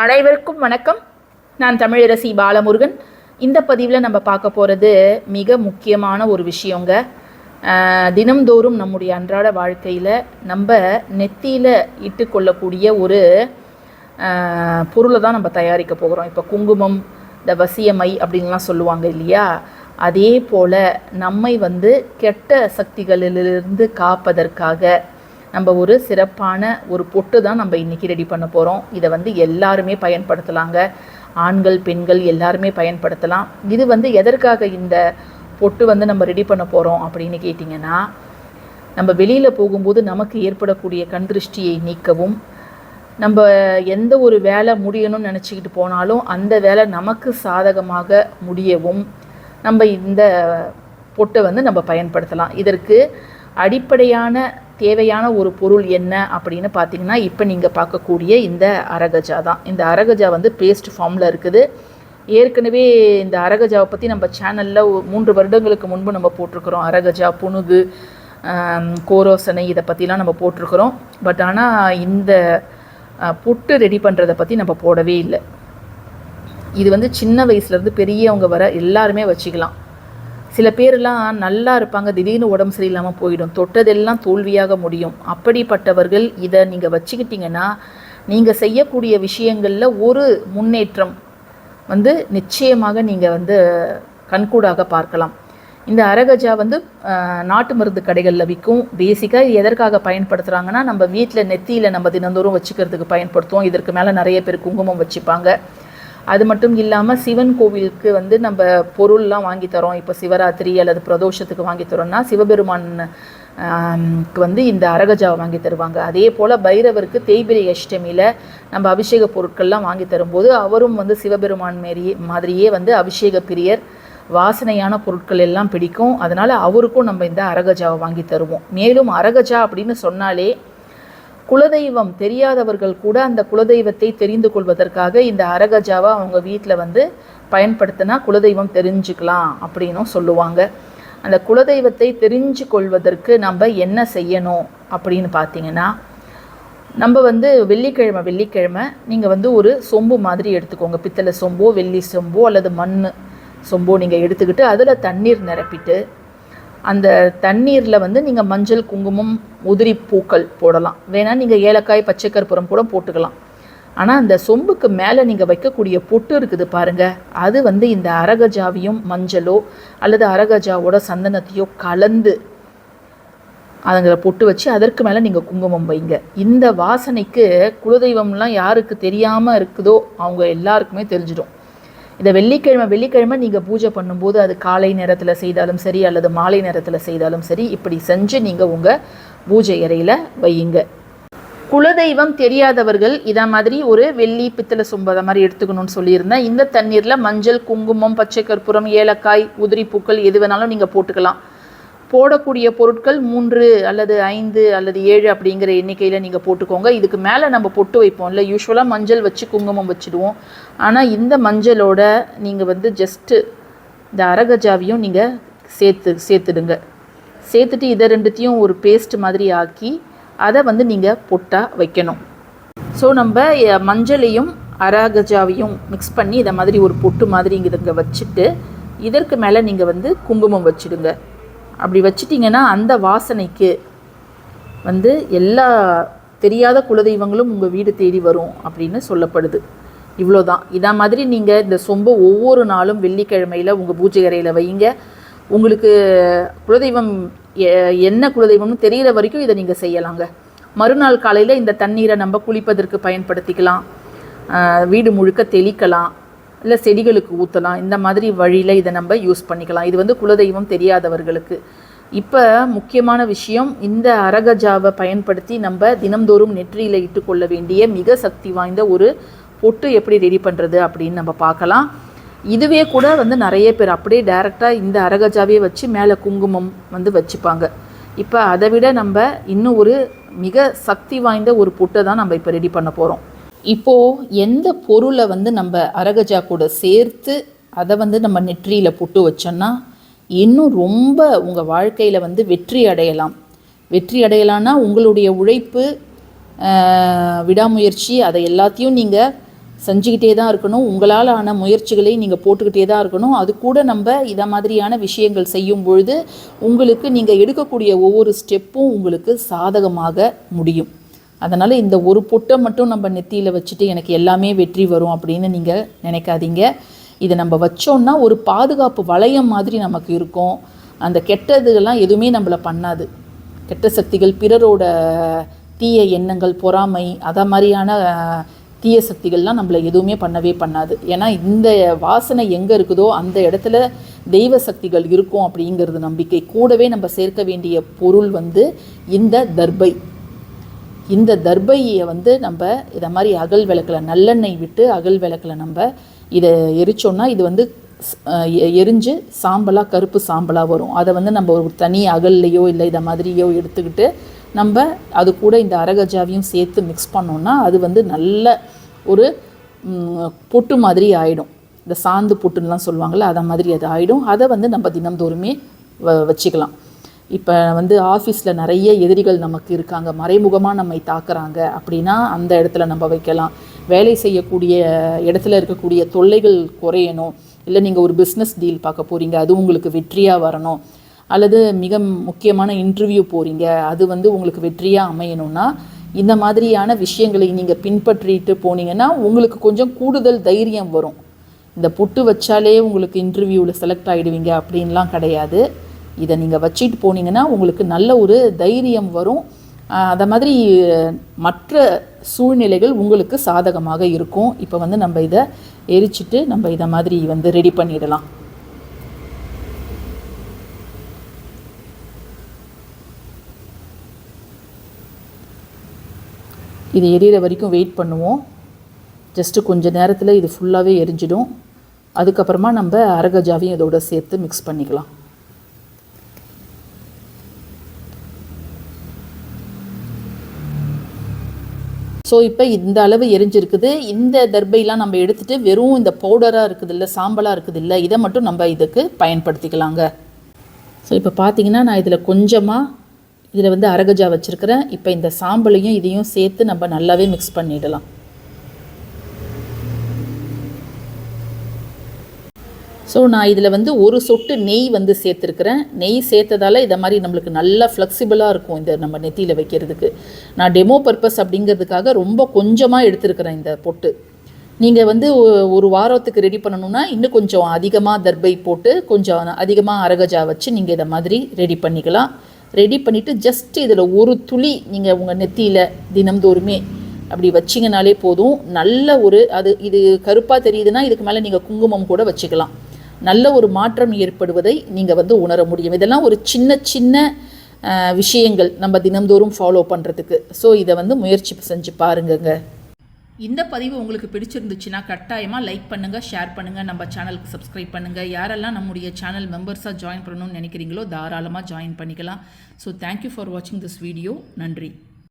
அனைவருக்கும் வணக்கம். நான் தமிழரசி பாலமுருகன். இந்த பதிவில் நம்ம பார்க்க போகிறது மிக முக்கியமான ஒரு விஷயங்க. தினம்தோறும் நம்முடைய அன்றாட வாழ்க்கையில் நம்ம நெத்தியில் இட்டுக்கொள்ளக்கூடிய ஒரு பொருளை தான் நம்ம தயாரிக்க போகிறோம். இப்போ குங்குமம் இந்த வசியமை அப்படின்லாம் சொல்லுவாங்க இல்லையா? அதே போல் நம்மை வந்து கெட்ட சக்திகளிலிருந்து காப்பதற்காக நம்ம ஒரு சிறப்பான ஒரு பொட்டு தான் நம்ம இன்றைக்கி ரெடி பண்ண போகிறோம் இதை வந்து எல்லாருமே பயன்படுத்தலாங்க. ஆண்கள் பெண்கள் எல்லாருமே பயன்படுத்தலாம். இது வந்து எதற்காக இந்த பொட்டு வந்து நம்ம ரெடி பண்ண போகிறோம் அப்படின்னு கேட்டிங்கன்னா நம்ம வெளியில் போகும்போது நமக்கு ஏற்படக்கூடிய கண் திருஷ்டியை நீக்கவும் நம்ம எந்த ஒரு வேலை முடியணும்னு நினச்சிக்கிட்டு போனாலும் அந்த வேலை நமக்கு சாதகமாக முடியவும் நம்ம இந்த பொட்டை வந்து நம்ம பயன்படுத்தலாம். இதற்கு அடிப்படையான தேவையான ஒரு பொருள் என்ன அப்படின்னு பார்த்தீங்கன்னா இப்போ நீங்கள் பார்க்கக்கூடிய இந்த அரகஜா தான். இந்த அரகஜா வந்து பேஸ்ட் ஃபார்மில் இருக்குது. ஏற்கனவே இந்த அரகஜாவை பற்றி நம்ம சேனலில் மூன்று வருடங்களுக்கு முன்பு நம்ம போட்டிருக்கிறோம். அரகஜா புனுகு கோரோசனை இதை பற்றிலாம் நம்ம போட்டிருக்கிறோம். பட் ஆனால் இந்த புட்டு ரெடி பண்ணுறதை பற்றி நம்ம போடவே இல்லை. இது வந்து சின்ன வயசுலேருந்து பெரியவங்க வர எல்லாருமே வச்சுக்கலாம். சில பேரெல்லாம் நல்லா இருப்பாங்க திடீர்னு உடம்பு சரியில்லாமல் போயிடும். தொட்டதெல்லாம் தோல்வியாக முடியும். அப்படிப்பட்டவர்கள் இதை நீங்கள் வச்சுக்கிட்டிங்கன்னா நீங்கள் செய்யக்கூடிய விஷயங்களில் ஒரு முன்னேற்றம் வந்து நிச்சயமாக நீங்கள் வந்து கண்கூடாக பார்க்கலாம். இந்த அரகஜா வந்து நாட்டு மருந்து கடைகளில் விற்கும் பேசிக்காக எதற்காக பயன்படுத்துகிறாங்கன்னா நம்ம வீட்டில் நெத்தியில் நம்ம தினந்தோறும் வச்சுக்கிறதுக்கு பயன்படுத்துவோம். இதற்கு மேலே நிறைய பேர் குங்குமம் வச்சுப்பாங்க. அது மட்டும் இல்லாமல் சிவன் கோவிலுக்கு வந்து நம்ம பொருள்லாம் வாங்கி தரோம். இப்போ சிவராத்திரி அல்லது பிரதோஷத்துக்கு வாங்கி தரோம்னா சிவபெருமான் வந்து இந்த அரகஜாவை வாங்கி தருவாங்க. அதே போல் பைரவருக்கு தேய்பிரி அஷ்டமியில் நம்ம அபிஷேக பொருட்கள்லாம் வாங்கி தரும்போது அவரும் வந்து சிவபெருமான் மாரி மாதிரியே வந்து அபிஷேக பிரியர் வாசனையான பொருட்கள் எல்லாம் பிடிக்கும். அதனால் அவருக்கும் நம்ம இந்த அரகஜாவை வாங்கி தருவோம். மேலும் அரகஜா அப்படின்னு சொன்னாலே குலதெய்வம் தெரியாதவர்கள் கூட அந்த குலதெய்வத்தை தெரிந்து கொள்வதற்காக இந்த அரகஜாவை அவங்க வீட்டில் வந்து பயன்படுத்தினா குலதெய்வம் தெரிஞ்சுக்கலாம் அப்படின்னும் சொல்லுவாங்க. அந்த குலதெய்வத்தை தெரிஞ்சு கொள்வதற்கு நம்ம என்ன செய்யணும் அப்படின்னு பார்த்தீங்கன்னா நம்ம வந்து வெள்ளிக்கிழமை வெள்ளிக்கிழமை நீங்கள் வந்து ஒரு சொம்பு மாதிரி எடுத்துக்கோங்க. பித்தளை சொம்போ வெள்ளி சொம்போ அல்லது மண் சொம்போ நீங்கள் எடுத்துக்கிட்டு அதில் தண்ணீர் நிரப்பிட்டு அந்த தண்ணீரில் வந்து நீங்கள் மஞ்சள் குங்குமம் உதிரி பூக்கள் போடலாம். வேணால் நீங்கள் ஏலக்காய் பச்சை கற்பூரம் கூட போட்டுக்கலாம். ஆனால் அந்த சொம்புக்கு மேலே நீங்கள் வைக்கக்கூடிய பொட்டு இருக்குது பாருங்கள் அது வந்து இந்த அரகஜாவையும் மஞ்சளோ அல்லது அரகஜாவோட சந்தனத்தையோ கலந்து அதுங்களை பொட்டு வச்சு அதற்கு மேலே நீங்கள் குங்குமம் வைங்க. இந்த வாசனைக்கு குலதெய்வம்லாம் யாருக்கு தெரியாமல் இருக்குதோ அவங்க எல்லாருக்குமே தெரிஞ்சிடும். இந்த வெள்ளிக்கிழமை வெள்ளிக்கிழமை நீங்கள் பூஜை பண்ணும்போது அது காலை நேரத்தில் செய்தாலும் சரி அல்லது மாலை நேரத்தில் செய்தாலும் சரி இப்படி செஞ்சு நீங்கள் உங்கள் பூஜை அறையில் வையுங்க. குலதெய்வம் தெரியாதவர்கள் இதை மாதிரி ஒரு வெள்ளி பித்தளை சொம்பு மாதிரி எடுத்துக்கணும்னு சொல்லியிருந்தேன். இந்த தண்ணீரில் மஞ்சள் குங்குமம் பச்சை கற்பூரம் ஏலக்காய் உதிரி பூக்கள் எது வேணாலும் நீங்கள் போட்டுக்கலாம். போடக்கூடிய பொருட்கள் மூன்று அல்லது ஐந்து அல்லது ஏழு அப்படிங்கிற எண்ணிக்கையில் நீங்கள் போட்டுக்கோங்க. இதுக்கு மேலே நம்ம பொட்டு வைப்போம்ல. யூஸ்வலாக மஞ்சள் வச்சு குங்குமம் வச்சுடுவோம். ஆனால் இந்த மஞ்சளோட நீங்கள் வந்து ஜஸ்ட்டு இந்த அரகஜாவியும் நீங்கள் சேர்த்து சேர்த்துடுங்க. சேர்த்துட்டு இதை ரெண்டுத்தையும் ஒரு பேஸ்ட் மாதிரி ஆக்கி அதை வந்து நீங்கள் பொட்டாக வைக்கணும். ஸோ நம்ம மஞ்சளையும் அரகஜாவையும் மிக்ஸ் பண்ணி இதை மாதிரி ஒரு பொட்டு மாதிரி இங்கே வச்சுட்டு இதற்கு மேலே நீங்கள் வந்து குங்குமம் வச்சுடுங்க. அப்படி வச்சிட்டிங்கன்னா அந்த வாசனைக்கு வந்து எல்லா தெரியாத குலதெய்வங்களும் உங்கள் வீடு தேடி வரும் அப்படின்னு சொல்லப்படுது. இவ்வளோதான். இதை மாதிரி நீங்கள் இந்த சொம்பை ஒவ்வொரு நாளும் வெள்ளிக்கிழமையில் உங்கள் பூஜை அறையில் வைங்க. உங்களுக்கு குலதெய்வம் எ- என்ன குலதெய்வம்னு தெரிகிற வரைக்கும் இதை நீங்கள் செய்யலாங்க. மறுநாள் காலையில் இந்த தண்ணீரை நம்ம குளிப்பதற்கு பயன்படுத்திக்கலாம். வீடு முழுக்க தெளிக்கலாம். இல்லை செடிகளுக்கு ஊற்றலாம் இந்த மாதிரி வழியில் இதை நம்ம யூஸ் பண்ணிக்கலாம். இது வந்து குலதெய்வம் தெரியாதவர்களுக்கு. இப்போ முக்கியமான விஷயம் இந்த அரகஜாவை பயன்படுத்தி நம்ம தினம்தோறும் நெற்றியில் இட்டுக்கொள்ள வேண்டிய மிக சக்தி வாய்ந்த ஒரு பொட்டு எப்படி ரெடி பண்ணுறது அப்படின்னு நம்ம பார்க்கலாம். இதுவே கூட வந்து நிறைய பேர் அப்படியே டைரெக்டாக இந்த அரகஜாவே வச்சு மேலே குங்குமம் வந்து வச்சுப்பாங்க. இப்போ அதை விட நம்ம இன்னும் ஒரு மிக சக்தி வாய்ந்த ஒரு பொட்டை தான் நம்ம இப்போ ரெடி பண்ண போகிறோம் இப்போது எந்த பொருளை வந்து நம்ம அரகஜா கூட சேர்த்து அதை வந்து நம்ம நெற்றியில் புட்டு வச்சோன்னா இன்னும் ரொம்ப உங்கள் வாழ்க்கையில் வந்து வெற்றி அடையலாம். வெற்றி அடையலான்னா உங்களுடைய உழைப்பு விடாமுயற்சி அதை எல்லாத்தையும் நீங்கள் செஞ்சுக்கிட்டே தான் இருக்கணும். உங்களால் ஆன முயற்சிகளை நீங்கள் போட்டுக்கிட்டே தான் இருக்கணும். அது கூட நம்ம இதை மாதிரியான விஷயங்கள் செய்யும் பொழுது உங்களுக்கு நீங்கள் எடுக்கக்கூடிய ஒவ்வொரு ஸ்டெப்பும் உங்களுக்கு சாதகமாக முடியும். அதனால் இந்த ஒரு பொட்டை மட்டும் நம்ம நெத்தியில் வச்சுட்டு எனக்கு எல்லாமே வெற்றி வரும் அப்படின்னு நீங்கள் நினைக்காதீங்க. இதை நம்ம வச்சோம்னா ஒரு பாதுகாப்பு வளையம் மாதிரி நமக்கு இருக்கும். அந்த கெட்டதுகள்லாம் எதுவுமே நம்மளை பண்ணாது. கெட்ட சக்திகள் பிறரோட தீய எண்ணங்கள் பொறாமை அதை மாதிரியான தீய சக்திகள்லாம் நம்மளை எதுவுமே பண்ணவே பண்ணாது. ஏன்னா இந்த வாசனை எங்கே இருக்குதோ அந்த இடத்துல தெய்வ சக்திகள் இருக்கும் அப்படிங்கிறது நம்பிக்கை. கூடவே நம்ம சேர்க்க வேண்டிய பொருள் வந்து இந்த தர்பை. இந்த தர்பையை வந்து நம்ம இதை மாதிரி அகல் விளக்கில் நல்லெண்ணெய் விட்டு அகல் விளக்கில் நம்ம இதை எரிச்சோம்னா இது வந்து எரிஞ்சு சாம்பலாக கருப்பு சாம்பலாக வரும். அதை வந்து நம்ம ஒரு தனி அகல்லையோ இல்லை இதை மாதிரியோ எடுத்துக்கிட்டு நம்ம அது கூட இந்த அரகஜாவையும் சேர்த்து மிக்ஸ் பண்ணோன்னா அது வந்து நல்ல ஒரு பொட்டு மாதிரி ஆகிடும் இந்த சாந்து பொட்டுன்னெலாம் சொல்லுவாங்கள்ல அதை மாதிரி அது ஆகிடும் அதை வந்து நம்ம தினம்தோறுமே வ வச்சுக்கலாம். இப்போ வந்து ஆஃபீஸில் நிறைய எதிரிகள் நமக்கு இருக்காங்க. மறைமுகமாக நம்மை தாக்குறாங்க. அப்படின்னா அந்த இடத்துல நம்ம வைக்கலாம். வேலை செய்யக்கூடிய இடத்துல இருக்கக்கூடிய தொல்லைகள் குறையணும். இல்லை நீங்கள் ஒரு பிஸ்னஸ் டீல் பார்க்க போகிறீங்க அது உங்களுக்கு வெற்றியாக வரணும். அல்லது மிக முக்கியமான இன்டர்வியூ போகிறீங்க அது வந்து உங்களுக்கு வெற்றியாக அமையணும்னா இந்த மாதிரியான விஷயங்களை நீங்கள் பின்பற்றிட்டு போனீங்கன்னா உங்களுக்கு கொஞ்சம் கூடுதல் தைரியம் வரும். இந்த பொட்டு வச்சாலே உங்களுக்கு இன்டர்வியூவில் செலக்ட் ஆகிடுவீங்க அப்படின்லாம் கிடையாது. இதை நீங்கள் வச்சுட்டு போனீங்கன்னா உங்களுக்கு நல்ல ஒரு தைரியம் வரும். அதை மாதிரி மற்ற சூழ்நிலைகள் உங்களுக்கு சாதகமாக இருக்கும். இப்போ வந்து நம்ம இதை எரிச்சிட்டு நம்ம இதை மாதிரி வந்து ரெடி பண்ணிடலாம். இது எரியிற வரைக்கும் வெயிட் பண்ணுவோம். ஜஸ்ட்டு கொஞ்ச நேரத்தில் இது ஃபுல்லாகவே எரிஞ்சிடும். அதுக்கப்புறமா நம்ம அரகஜாவையும் இதோட சேர்த்து மிக்ஸ் பண்ணிக்கலாம். ஸோ இப்போ இந்த அளவு எரிஞ்சிருக்குது. இந்த தர்பைலாம் நம்ம எடுத்துட்டு வெறும் இந்த பவுடராக இருக்குது இல்லை சாம்பலாக இருக்குது இல்லை இதை மட்டும் நம்ம இதுக்கு பயன்படுத்திக்கலாங்க. ஸோ இப்போ பார்த்தீங்கன்னா நான் இதில் கொஞ்சமாக இதில் வந்து அரகஜா வச்சுருக்கிறேன். இப்போ இந்த சாம்பலையும் இதையும் சேர்த்து நம்ம நல்லாவே மிக்ஸ் பண்ணிடலாம். ஸோ நான் இதில் வந்து ஒரு சொட்டு நெய் வந்து சேர்த்துருக்குறேன். நெய் சேர்த்ததால இதை மாதிரி நம்மளுக்கு நல்லா ஃப்ளெக்சிபிளாக இருக்கும் இந்த நம்ம நெத்தியில் வைக்கிறதுக்கு. நான் டெமோ பர்பஸ் அப்படிங்கிறதுக்காக ரொம்ப கொஞ்சமாக எடுத்துருக்குறேன் இந்த பொட்டு. நீங்கள் வந்து ஒரு வாரத்துக்கு ரெடி பண்ணணும்னா இன்னும் கொஞ்சம் அதிகமாக தர்பை போட்டு கொஞ்சம் அதிகமாக அரகஜா வச்சு நீங்கள் இதை மாதிரி ரெடி பண்ணிக்கலாம். ரெடி பண்ணிவிட்டு ஜஸ்ட் இதில் ஒரு துளி நீங்கள் உங்கள் நெத்தியில் தினம்தோறுமே அப்படி வச்சிங்கனாலே போதும். நல்ல ஒரு அது இது கருப்பாக தெரியுதுன்னா இதுக்கு மேலே நீங்கள் குங்குமம் கூட வச்சுக்கலாம். நல்ல ஒரு மாற்றம் ஏற்படுவதை நீங்கள் வந்து உணர முடியும். இதெல்லாம் ஒரு சின்ன சின்ன விஷயங்கள் நம்ம தினம்தோறும் ஃபாலோ பண்ணுறதுக்கு ஸோ இதை வந்து முயற்சி செஞ்சு பாருங்கங்க. இந்த பதிவு உங்களுக்கு பிடிச்சிருந்துச்சுன்னா கட்டாயமாக லைக் பண்ணுங்கள் ஷேர் பண்ணுங்கள் நம்ம சேனலுக்கு சப்ஸ்கிரைப் பண்ணுங்கள் யாரெல்லாம் நம்முடைய சேனல் மெம்பர்ஸாக ஜாயின் பண்ணணும்னு நினைக்கிறீங்களோ தாராளமாக ஜாயின் பண்ணிக்கலாம். ஸோ தேங்க்யூ ஃபார் வாட்சிங் திஸ் வீடியோ நன்றி.